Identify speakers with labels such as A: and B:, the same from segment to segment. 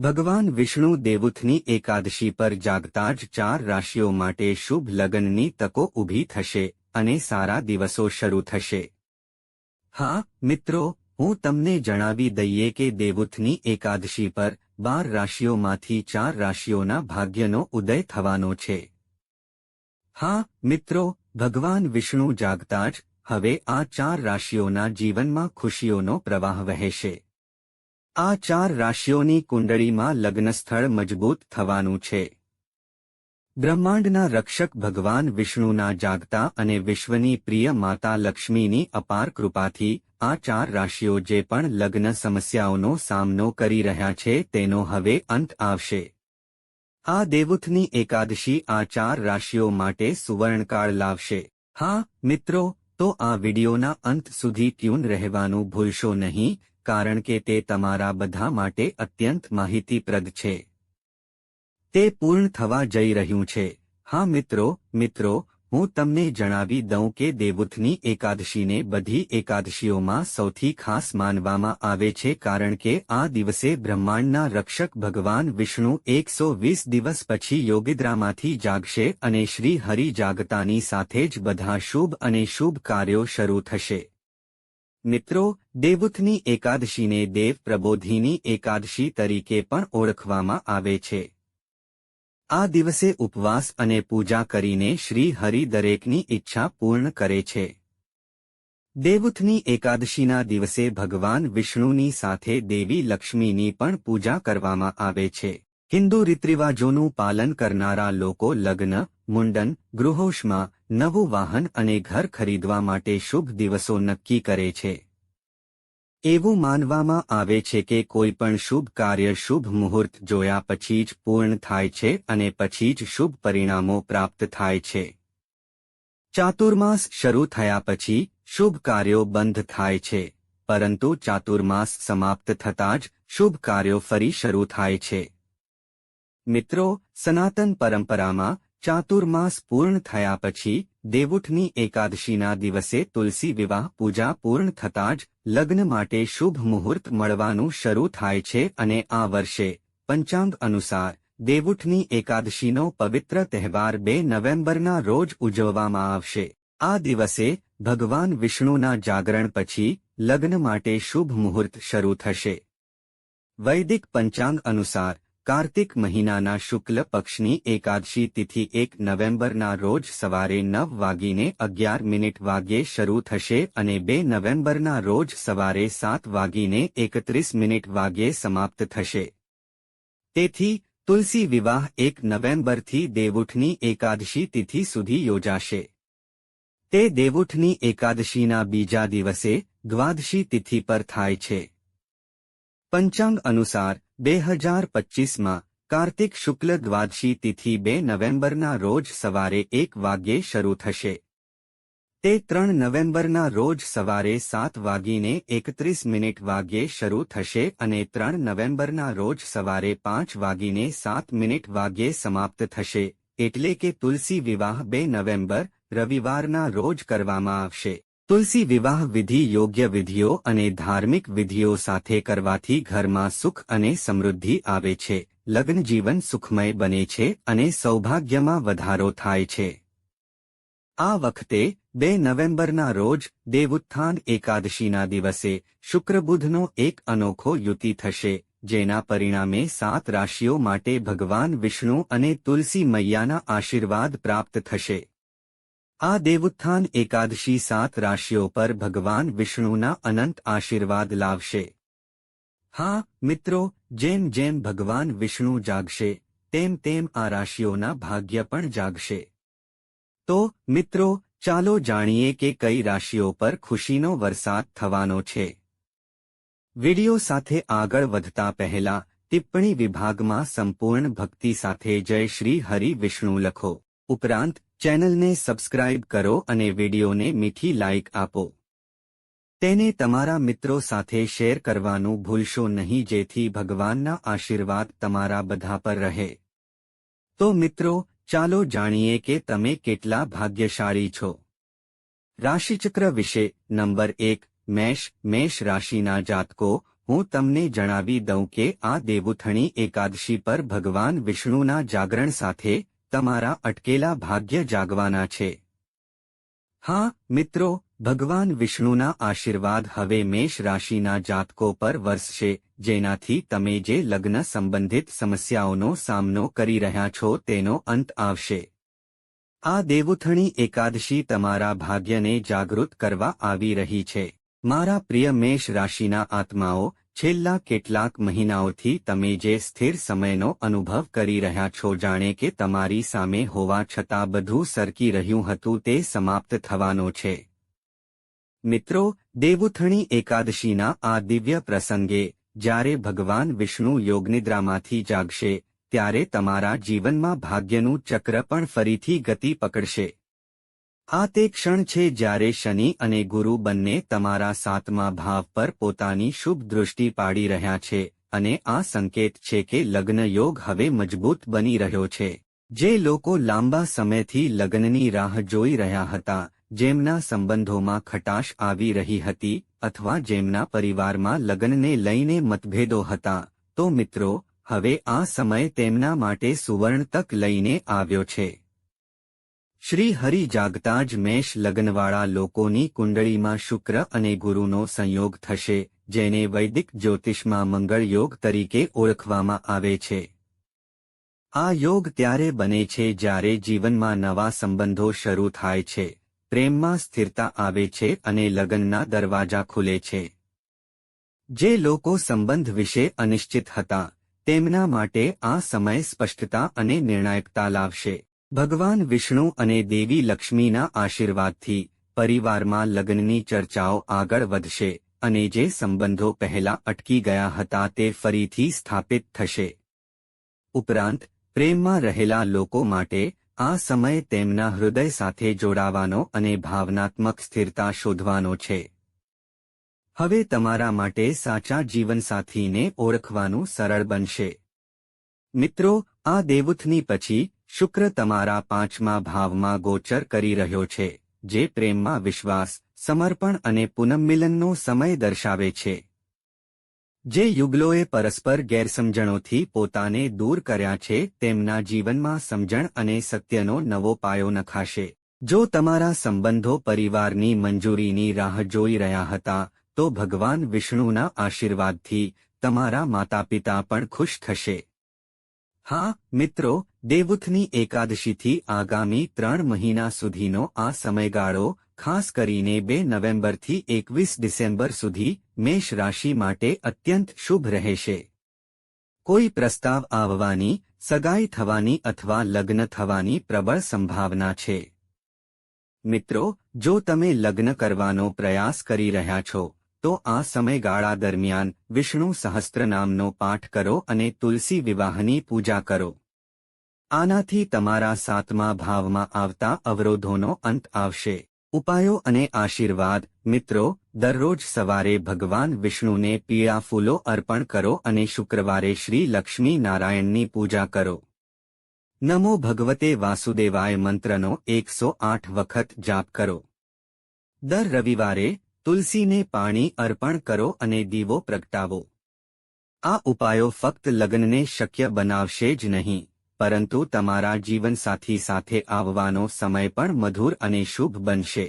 A: ભગવાન વિષ્ણુ દેવુથની એકાદશી પર જાગતા જ ચાર રાશિઓ માટે શુભ લગ્નની તકો ઊભી થશે અને સારા દિવસો શરૂ થશે. હા, મિત્રો, હું તમને જણાવી દઈએ કે દેવુથની એકાદશી પર બાર રાશિઓમાંથી ચાર રાશિઓના ભાગ્યનો ઉદય થવાનો છે. હા, મિત્રો, ભગવાન વિષ્ણુ જાગતા જ હવે આ ચાર રાશિઓના જીવનમાં ખુશીઓનો પ્રવાહ વહેશે. આ ચાર રાશિઓની કુંડળીમાં લગ્નસ્થળ મજબૂત થવાનું છે. બ્રહ્માંડના રક્ષક ભગવાન વિષ્ણુના જાગતા અને વિશ્વની પ્રિય માતા લક્ષ્મીની અપાર કૃપાથી આ ચાર રાશિઓ જે પણ લગ્ન સમસ્યાઓનો સામનો કરી રહ્યા છે તેનો હવે અંત આવશે. આ દેવુથની એકાદશી આ ચાર રાશિઓ માટે સુવર્ણકાળ લાવશે. હા, મિત્રો, તો આ વિડિયોના અંત સુધી ટ્યુન રહેવાનું ભૂલશો નહીં. કારણ કે તે તમારા બધા માટે અત્યંત માહિતીપ્રદ છે. તે પૂર્ણ થવા જઈ રહ્યું છે. હા મિત્રો મિત્રો, હું તમને જણાવી દઉં કે દેવુથની એકાદશીને બધી એકાદશીઓમાં સૌથી ખાસ માનવામાં આવે છે કારણ કે આ દિવસે બ્રહ્માંડના રક્ષક ભગવાન વિષ્ણુ એકસો વીસ દિવસ પછી યોગિદ્રામાંથી જાગશે અને શ્રી હરિ જાગતાની સાથે જ બધા શુભ અને શુભ કાર્યો શરૂ થશે. મિત્રો દેવુથની એકાદશીને દેવ પ્રબોધિની એકાદશી તરીકે પણ ઓળખવામાં આવે છે. આ દિવસે ઉપવાસ અને પૂજા કરીને શ્રી હરિ દરેકની ઈચ્છા પૂર્ણ કરે છે. દેવુથની એકાદશીના દિવસે ભગવાન વિષ્ણુની સાથે દેવી લક્ષ્મીની પણ પૂજા કરવામાં આવે છે. હિન્દુ રીતરિવાજોનું પાલન કરનારા લોકો લગ્ન, મુંડન, ગૃહોષમાં, નવું વાહન અને ઘર ખરીદવા માટે શુભ દિવસો નક્કી કરે છે. એવું માનવામાં આવે છે કે કોઈ પણ શુભ કાર્ય શુભ મુહૂર્ત જોયા પછી જ પૂર્ણ થાય છે અને પછી જ શુભ પરિણામો પ્રાપ્ત થાય છે. ચાતુર્માસ શરૂ થયા પછી શુભ કાર્યો બંધ થાય છે, પરંતુ ચાતુર્માસ સમાપ્ત થતાં જ શુભ કાર્યો ફરી શરૂ થાય છે. મિત્રો, સનાતન પરંપરામાં ચાતુર્માસ પૂર્ણ થયા પછી દેવુઠની એકાદશીના દિવસે તુલસી વિવાહ પૂજા પૂર્ણ થતાં જ લગ્ન માટે શુભ મુહૂર્ત મળવાનું શરૂ થાય છે અને આ વર્ષે પંચાંગ અનુસાર દેવુઠની એકાદશીનો પવિત્ર તહેવાર બે નવેમ્બરના રોજ ઉજવવામાં આવશે. આ દિવસે ભગવાન વિષ્ણુના જાગરણ પછી લગ્ન માટે શુભ મુહૂર્ત શરૂ થશે. વૈદિક પંચાંગ અનુસાર કાર્તિક મહિનાના શુક્લ પક્ષની એકાદશી તિથિ એક નવેમ્બરના રોજ સવારે નવ વાગીને અગિયાર મિનિટ વાગ્યે શરૂ થશે અને બે નવેમ્બરના રોજ સવારે સાત વાગીને એકત્રીસ મિનિટ વાગ્યે સમાપ્ત થશે. તેથી, તુલસી વિવાહ એક નવેમ્બરથી દેવુઠની એકાદશી તિથિ સુધી યોજાશે. તે દેવુઠની એકાદશીના બીજા દિવસે દ્વાદશી તિથિ પર થાય છે. પંચાંગ અનુસાર બે હજાર પચ્ચીસમાં કાર્તિક શુક્લ દ્વાદશી તિથિ બે નવેમ્બરના રોજ સવારે એક વાગ્યે શરૂ થશે. તે ત્રણ નવેમ્બરના રોજ સવારે સાત વાગીને એકત્રીસ મિનિટ વાગ્યે શરૂ થશે અને ત્રણ નવેમ્બરના રોજ સવારે પાંચ વાગીને સાત મિનિટ વાગ્યે સમાપ્ત થશે, એટલે કે તુલસી વિવાહ બે નવેમ્બર રવિવારના રોજ કરવામાં આવશે. તુલસી વિવાહ વિધિ યોગ્ય વિધિઓ અને ધાર્મિક વિધિઓ સાથે કરવાથી ઘરમાં સુખ અને સમૃદ્ધિ આવે છે. લગ્ન જીવન સુખમય બને છે અને સૌભાગ્યમાં વધારો થાય છે. આ વખતે, બે નવેમ્બરના રોજ, દેવુત્થાન એકાદશીના દિવસે શુક્રબુધનો એક અનોખો યુતિ થશે, જેના પરિણામે સાત રાશિઓ માટે ભગવાન વિષ્ણુ અને તુલસી મૈયાના આશીર્વાદ પ્રાપ્ત થશે. આ દેવોત્થાન એકાદશી સાત રાશિઓ પર ભગવાન વિષ્ણુના અનંત આશીર્વાદ લાવશે. હા, મિત્રો, જેમ જેમ ભગવાન વિષ્ણુ જાગશે, તેમ તેમ આ રાશિઓના ભાગ્ય પણ જાગશે. તો, મિત્રો, ચાલો જાણીએ કે કઈ રાશિઓ પર ખુશીનો વરસાદ થવાનો છે. વિડિયો સાથે આગળ વધતા પહેલા, ટિપ્પણી વિભાગમાં સંપૂર્ણ ભક્તિ સાથે જય શ્રી હરિ વિષ્ણુ લખો. ઉપરાંત ચેનલને સબસ્ક્રાઇબ કરો અને વિડીયોને મીઠી લાઇક આપો. તેને તમારા મિત્રો સાથે શેર કરવાનું ભૂલશો નહીં, જેથી ભગવાનના આશીર્વાદ તમારા બધા પર રહે. તો મિત્રો, ચાલો જાણીએ કે તમે કેટલા ભાગ્યશાળી છો. રાશિચક્ર વિશે નંબર એક, મેષ મેષ રાશિના જાતકો, હું તમને જણાવી દઉં કે આ દેવુથણી એકાદશી પર ભગવાન વિષ્ણુના જાગરણ સાથે તમારા અટકેલા ભાગ્ય જાગવાના છે. હા, મિત્રો, ભગવાન વિષ્ણુના આશીર્વાદ હવે મેષ રાશિના જાતકો પર વરસશે, જેનાથી તમે જે લગ્ન સંબંધિત સમસ્યાઓનો સામનો કરી રહ્યા છો તેનો અંત આવશે. આ દેવુથણી એકાદશી તમારા ભાગ્યને જાગૃત કરવા આવી રહી છે. મારા પ્રિય મેષ રાશિના આત્માઓ છેલ્લા કેટલાક મહિનાઓથી તમે જે સ્થિર સમયનો અનુભવ કરી રહ્યા છો જાણે કે તમારી સામે હોવા છતાં બધું સરકી રહ્યું હતું તે સમાપ્ત થવાનો છે. મિત્રો, દેવુથણી એકાદશીના આ દિવ્ય પ્રસંગે, જ્યારે ભગવાન વિષ્ણુ યોગનિદ્રામાંથી જાગશે, ત્યારે તમારા જીવનમાં ભાગ્યનું ચક્ર પણ ફરીથી ગતિ પકડશે. આ તે ક્ષણ છે જ્યારે શનિ અને ગુરુ બંને તમારા સાતમા ભાવ પર પોતાની શુભ દૃષ્ટિ પાડી રહ્યા છે અને આ સંકેત છે કે લગ્ન યોગ હવે મજબૂત બની રહ્યો છે. જે લોકો લાંબા સમયથી લગ્નની રાહ જોઈ રહ્યા હતા, જેમના સંબંધોમાં ખટાશ આવી રહી હતી અથવા જેમના પરિવારમાં લગ્નને લઈને મતભેદો હતા, તો મિત્રો, હવે આ સમય તેમના માટે સુવર્ણ તક લઈને આવ્યો છે. શ્રી હરિ જાગતા જ મેષ લગ્નવાળા લોકોની કુંડળીમાં શુક્ર અને ગુરુનો સંયોગ થશે, જેને વૈદિક જ્યોતિષમાં મંગળ યોગ તરીકે ઓળખવામાં આવે છે. આ યોગ ત્યારે બને છે જ્યારે જીવનમાં નવા સંબંધો શરૂ થાય છે, પ્રેમમાં સ્થિરતા આવે છે અને લગ્નના દરવાજા ખુલે છે. જે લોકો સંબંધ વિશે અનિશ્ચિત હતા, તેમના માટે આ સમય સ્પષ્ટતા અને નિર્ણાયકતા લાવશે. ભગવાન વિષ્ણુ અને દેવી લક્ષ્મીના આશીર્વાદથી પરિવારમાં લગ્નની ચર્ચાઓ આગળ વધશે અને જે સંબંધો પહેલા અટકી ગયા હતા તે ફરીથી સ્થાપિત થશે. ઉપરાંત, પ્રેમમાં રહેલા લોકો માટે આ સમય તેમના હૃદય સાથે જોડાવાનો અને ભાવનાત્મક સ્થિરતા શોધવાનો છે. હવે તમારા માટે સાચા જીવનસાથીને ઓળખવાનું સરળ બનશે. મિત્રો, આ દેવુથની પછી શુક્ર તમારા પાંચમા ભાવમાં ગોચર કરી રહ્યો છે, જે પ્રેમમાં વિશ્વાસ, સમર્પણ અને પુનઃમિલનનો સમય દર્શાવે છે. જે યુગલોએ પરસ્પર ગેરસમજણોથી પોતાને દૂર કર્યા છે, તેમના જીવનમાં સમજણ અને સત્યનો નવો પાયો નખાશે. જો તમારા સંબંધો પરિવારની મંજૂરીની રાહ જોઈ રહ્યા હતા, તો ભગવાન વિષ્ણુના આશીર્વાદથી તમારા માતાપિતા પણ ખુશ થશે. હા, મિત્રો દેવુથની એકાદશીથી આગામી ત્રણ મહિના સુધીનો આ સમયગાળો, ખાસ કરીને બે નવેમ્બરથી એકવીસ ડિસેમ્બર સુધી, મેષ રાશિ માટે અત્યંત શુભ રહેશે. કોઈ પ્રસ્તાવ આવવાની, સગાઈ થવાની અથવા લગ્ન થવાની પ્રબળ સંભાવના છે. મિત્રો, જો તમે લગ્ન કરવાનો પ્રયાસ કરી રહ્યા છો તો આ સમયગાળા દરમિયાન વિષ્ણુ સહસ્ત્રનામનો પાઠ કરો અને તુલસી વિવાહની પૂજા કરો. આનાથી તમારા સાતમા ભાવમાં આવતા અવરોધોનો અંત આવશે. ઉપાયો અને આશીર્વાદ, મિત્રો, દરરોજ સવારે ભગવાન વિષ્ણુને પીળા ફૂલો અર્પણ કરો અને શુક્રવારે શ્રી લક્ષ્મી નારાયણની પૂજા કરો. નમો ભગવતે વાસુદેવાય મંત્રનો એકસો આઠ વખત જાપ કરો. દર રવિવારે તુલસીને પાણી અર્પણ કરો અને દીવો પ્રગટાવો. આ ઉપાયો ફક્ત લગ્નને શક્ય બનાવશે જ નહીં, પરંતુ તમારા જીવનસાથી સાથે આવવાનો સમય પણ મધુર અને શુભ બનશે.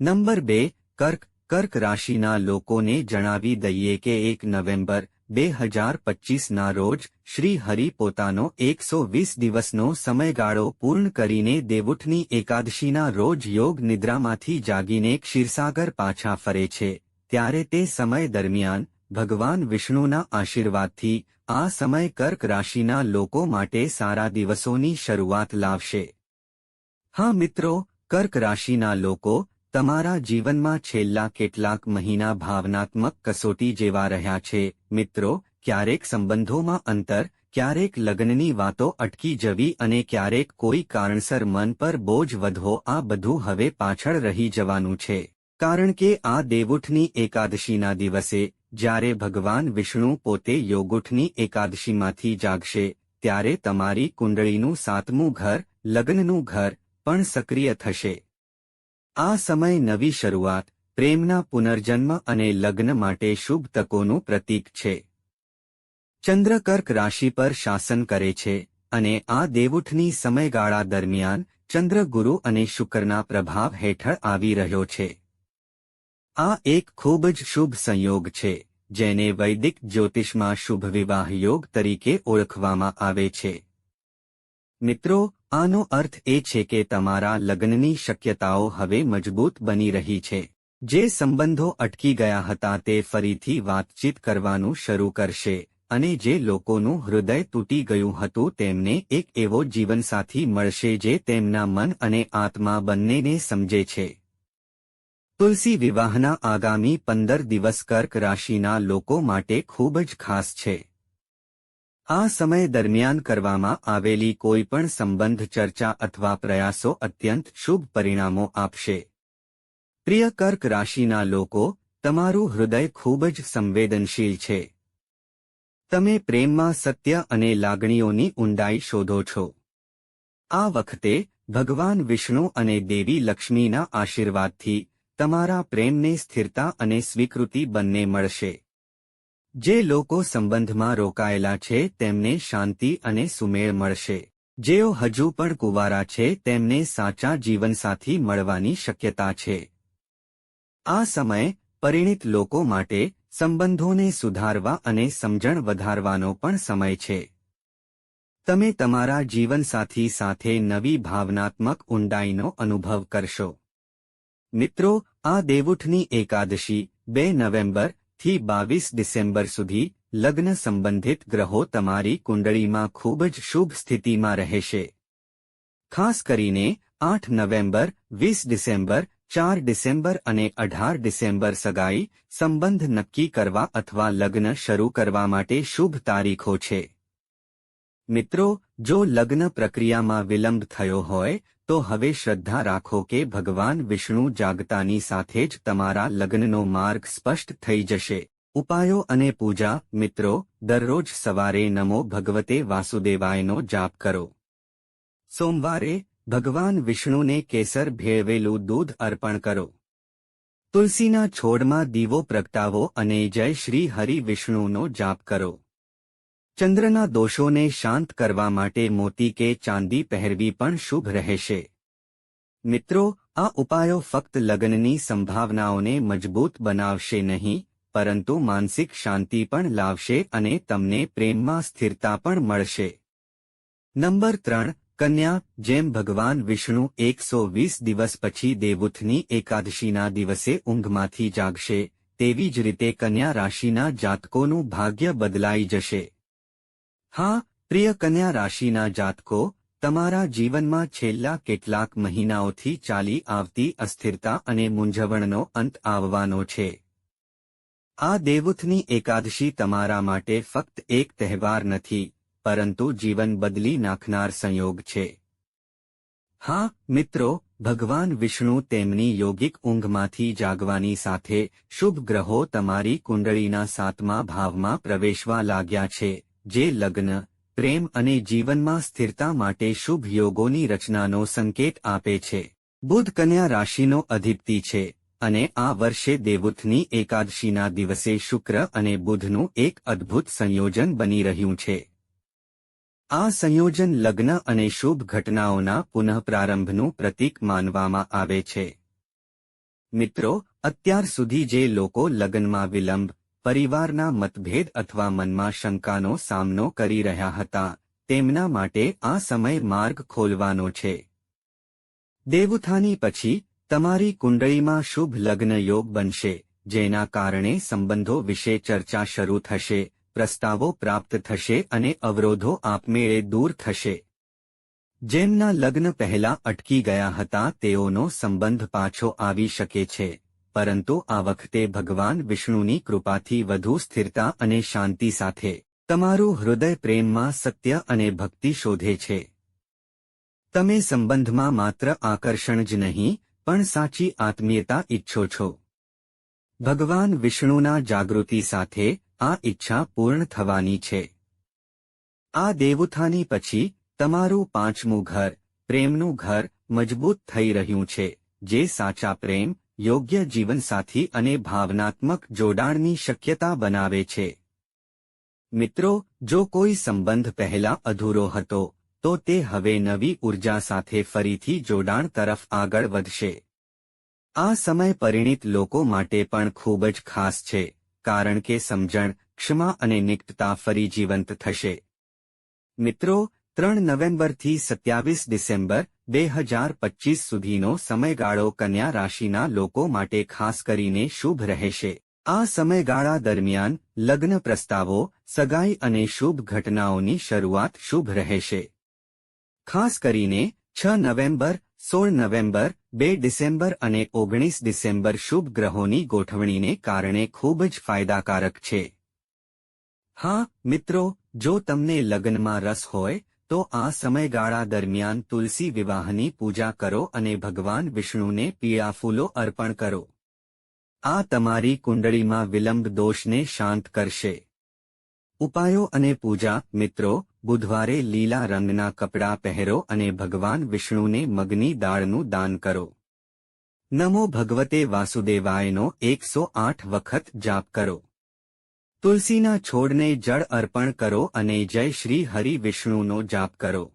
A: નંબર બે, કર્ક. કર્ક રાશિના લોકોને જણાવી દઈએ કે એક નવેમ્બર બે હજાર રોજ શ્રી હરિ પોતાનો એકસો વીસ દિવસનો સમયગાળો પૂર્ણ કરીને દેવુઠની એકાદશીના રોજ યોગ નિદ્રામાંથી જાગીને ક્ષીરસાગર પાછા ફરે છે. ત્યારે તે સમય દરમિયાન ભગવાન વિષ્ણુના આશીર્વાદથી આ સમય કર્ક રાશિના લોકો માટે સારા દિવસોની શરૂઆત લાવશે. હા મિત્રો, કર્ક રાશિના લોકો તમારા જીવનમાં છેલ્લા કેટલાક મહિના ભાવનાત્મક કસોટી જેવા રહ્યા છે, મિત્રો, ક્યારેક સંબંધોમાં અંતર, ક્યારેક લગ્નની વાતો અટકી જવી અને ક્યારેક કોઈ કારણસર મન પર બોજ વધવો, આ બધું હવે પાછળ રહી જવાનું છે. કારણ કે આ દેવુઠની એકાદશીના દિવસે, જ્યારે ભગવાન વિષ્ણુ પોતે યોગુઠની એકાદશીમાંથી જાગશે, ત્યારે તમારી કુંડળીનું સાતમું ઘર, લગ્નનું ઘર, પણ સક્રિય થશે. આ સમય નવી શરૂઆત, પ્રેમના પુનર્જન્મ અને લગ્ન માટે શુભ તકોનું પ્રતીક છે. ચંદ્ર કર્ક રાશિ પર શાસન કરે છે અને આ દેવઉઠની સમયગાળા દરમિયાન ચંદ્ર ગુરુ અને શુક્રના પ્રભાવ હેઠળ આવી રહ્યો છે. આ એક ખૂબ જ શુભ સંયોગ છે, જેને વૈદિક જ્યોતિષમાં શુભ વિવાહ યોગ તરીકે ઓળખવામાં આવે છે. મિત્રો આનો અર્થ એ છે કે તમારા લગ્નની શક્યતાઓ હવે મજબૂત બની રહી છે. જે સંબંધો અટકી ગયા હતા તે ફરીથી વાતચીત કરવાનું શરૂ કરશે, અને જે લોકોનું હૃદય તૂટી ગયું હતું તેમને એક એવો જીવનસાથી મળશે જે તેમના મન અને આત્મા બંનેને સમજે છે. તુલસી વિવાહના આગામી પંદર દિવસ કર્ક રાશિના લોકો માટે ખૂબ જ ખાસ છે. આ સમય દરમિયાન કરવામાં આવેલી કોઈપણ સંબંધ ચર્ચા અથવા પ્રયાસો અત્યંત શુભ પરિણામો આપશે. પ્રિય કર્ક રાશિના લોકો, તમારું હૃદય ખૂબ જ સંવેદનશીલ છે. તમે પ્રેમમાં સત્ય અને લાગણીઓની ઊંડાઈ શોધો છો. આ વખતે, ભગવાન વિષ્ણુ અને દેવી લક્ષ્મીના આશીર્વાદથી, તમારા પ્રેમને સ્થિરતા અને સ્વીકૃતિ બંને મળશે. જે લોકો સંબંધમાં રોકાયેલા છે, તેમને શાંતિ અને સુમેળ મળશે. જેઓ હજુ પણ કુવારા છે, તેમને સાચા જીવનસાથી મળવાની શક્યતા છે. આ સમય, પરિણિત લોકો માટે, સંબંધોને સુધારવા અને સમજણ વધારવાનો પણ સમય છે. તમે તમારા જીવનસાથી સાથે નવી ભાવનાત્મક ઊંડાઈનો અનુભવ કરશો. મિત્રો, આ દેવઉઠની એકાદશી, બે નવેમ્બર થી બાવીસ ડિસેમ્બર સુધી લગ્ન સંબંધિત ગ્રહો તમારી કુંડળીમાં ખૂબ જ શુભ સ્થિતિમાં રહેશે. ખાસ કરીને આઠ નવેમ્બર, વીસ ડિસેમ્બર, ચાર ડિસેમ્બર અને અઢાર ડિસેમ્બર સગાઈ સંબંધ નક્કી કરવા અથવા લગ્ન શરૂ કરવા માટે શુભ તારીખો છે. મિત્રો, જો લગ્ન પ્રક્રિયામાં વિલંબ થયો હોય તો હવે શ્રદ્ધા રાખો કે ભગવાન વિષ્ણુ જાગતાની સાથે જ તમારા લગ્નનો માર્ગ સ્પષ્ટ થઈ જશે. ઉપાયો અને પૂજા, મિત્રો, દરરોજ સવારે નમો ભગવતે વાસુદેવાયનો જાપ કરો. સોમવારે, ભગવાન વિષ્ણુને કેસર ભેળવેલું દૂધ અર્પણ કરો. તુલસીના છોડમાં દીવો પ્રગટાવો અને જય શ્રી હરિ વિષ્ણુનો જાપ કરો. ચંદ્રના દોષોને શાંત કરવા માટે મોતી કે ચાંદી પહેરવી પણ શુભ રહેશે. મિત્રો, આ ઉપાયો ફક્ત લગ્નની સંભાવનાઓને મજબૂત બનાવશે નહીં, પરંતુ માનસિક શાંતિ પણ લાવશે અને તમને પ્રેમમાં સ્થિરતા પણ મળશે. નંબર ત્રણ, કન્યા, જેમ ભગવાન વિષ્ણુ એકસો વીસ દિવસ પછી દેવુથની એકાદશીના દિવસે ઊંઘમાંથી જાગશે, તેવી જ રીતે કન્યા રાશિના જાતકોનું ભાગ્ય બદલાઈ જશે. હા, પ્રિય કન્યા રાશિના જાતકો, તમારા જીવનમાં છેલ્લા કેટલાક મહિનાઓથી ચાલી આવતી અસ્થિરતા અને મૂંઝવણનો અંત આવવાનો છે. આ દેવુથની એકાદશી તમારા માટે ફક્ત એક તહેવાર નથી, પરંતુ જીવન બદલી નાખનાર સંયોગ છે. હા, મિત્રો, ભગવાન વિષ્ણુ તેમની યોગિક ઊંઘમાંથી જાગવાની સાથે શુભ ગ્રહો તમારી કુંડળીના સાતમા ભાવમાં પ્રવેશવા લાગ્યા છે. જે લગ્ન, પ્રેમ અને જીવનમાં સ્થિરતા માટે શુભ યોગોની રચનાનો સંકેત આપે છે. બુધ કન્યા રાશિનો અધિપતિ છે અને આ વર્ષે દેવુથની એકાદશીના દિવસે શુક્ર અને બુધનું એક અદ્ભુત સંયોજન બની રહ્યું છે. આ સંયોજન લગ્ન અને શુભ ઘટનાઓના પુનઃપ્રારંભનું પ્રતીક માનવામાં આવે છે. મિત્રો, અત્યાર સુધી જે લોકો લગ્નમાં વિલંબ પરિવારના મતભેદ અથવા મનમાં શંકાનો સામનો કરી રહ્યા હતા, તેમના માટે આ સમય માર્ગ ખોલવાનો છે. દેવુથાની પછી, તમારી કુંડળીમાં શુભ લગ્ન યોગ બનશે, જેના કારણે સંબંધો વિશે ચર્ચા શરૂ થશે, પ્રસ્તાવો પ્રાપ્ત થશે અને અવરોધો આપમેળે દૂર થશે. જેમના લગ્ન પહેલા અટકી ગયા હતા, તેઓનો સંબંધ પાછો આવી શકે છે. પરંતુ આ વખતે ભગવાન વિષ્ણુની કૃપાથી વધુ સ્થિરતા અને શાંતિ સાથે તમારું હૃદય પ્રેમમાં સત્ય અને ભક્તિ શોધે છે. તમે સંબંધમાં માત્ર આકર્ષણ જ નહીં, પણ સાચી આત્મીયતા ઈચ્છો છો. ભગવાન વિષ્ણુના જાગૃતિ સાથે આ ઈચ્છા પૂર્ણ થવાની છે. આ દેવુથાની પછી તમારું પાંચમું ઘર, પ્રેમનું ઘર મજબૂત થઈ રહ્યું છે, જે સાચા પ્રેમ યોગ્ય જીવનસાથી અને ભાવનાત્મક જોડાણની શક્યતા બનાવે છે. મિત્રો, જો કોઈ સંબંધ પહેલા અધૂરો હતો, તો તે હવે નવી ઊર્જા સાથે ફરીથી જોડાણ તરફ આગળ વધશે. આ સમય પરિણિત લોકો માટે પણ ખૂબ જ ખાસ છે, કારણ કે સમજણ, ક્ષમા અને નિકટતા ફરી જીવંત થશે. મિત્રો ત્રણ નવેમ્બરથી સત્યાવીસ ડિસેમ્બર, બે હજાર પચીસ સુધીનો સમયગાળો કન્યા રાશિના લોકો માટે ખાસ કરીને શુભ રહેશે. આ સમયગાળા દરમિયાન લગ્ન પ્રસ્તાવો, સગાઈ અને શુભ ઘટનાઓની શરૂઆત શુભ રહેશે. ખાસ કરીને છ નવેમ્બર, સોળ નવેમ્બર, બે ડિસેમ્બર અને ઓગણીસ ડિસેમ્બર શુભ ગ્રહોની ગોઠવણીને કારણે ખૂબ જ ફાયદાકારક છે. હા, મિત્રો, જો તમને લગ્નમાં રસ હોય તો આ સમયગાળા દરમિયાન તુલસી વિવાહની પૂજા કરો અને ભગવાન વિષ્ણુને પીળા ફૂલો અર્પણ કરો. આ તમારી કુંડળીમાં વિલંબ દોષને શાંત કરશે. ઉપાયો અને પૂજા, મિત્રો, બુધવારે લીલા રંગના કપડાં પહેરો અને ભગવાન વિષ્ણુને મગની દાળનું દાન કરો. નમો ભગવતે વાસુદેવાયનો એકસો આઠ વખત જાપ કરો. તુલસીના છોડને જળ અર્પણ કરો અને જય શ્રી હરિ વિષ્ણુનો જાપ કરો.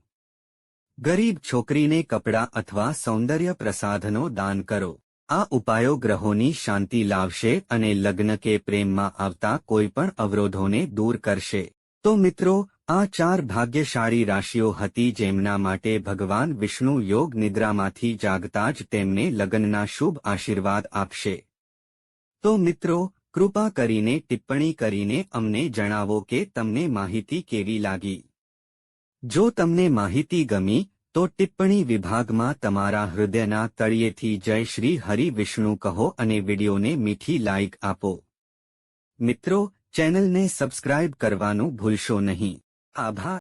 A: ગરીબ છોકરીને કપડાં અથવા સૌંદર્ય પ્રસાધનો દાન કરો. આ ઉપાયો ગ્રહોની શાંતિ લાવશે અને લગ્ન કે પ્રેમમાં આવતા કોઈપણ અવરોધોને દૂર કરશે. તો મિત્રો, આ ચાર ભાગ્યશાળી રાશિઓ હતી જેમના માટે ભગવાન વિષ્ણુ યોગ નિદ્રામાંથી જાગતા જ તેમને લગ્નના શુભ આશીર્વાદ આપશે. તો મિત્રો કૃપા કરીને ટિપ્પણી કરીને અમને જણાવો કે તમને માહિતી કેવી લાગી. જો તમને માહિતી ગમી, તો ટિપ્પણી વિભાગમાં તમારા હૃદયના તળિયેથી જય શ્રી હરિ વિષ્ણુ કહો અને વિડીયોને મીઠી લાઇક આપો. મિત્રો, ચેનલને સબસ્ક્રાઇબ કરવાનું ભૂલશો નહીં. આભાર.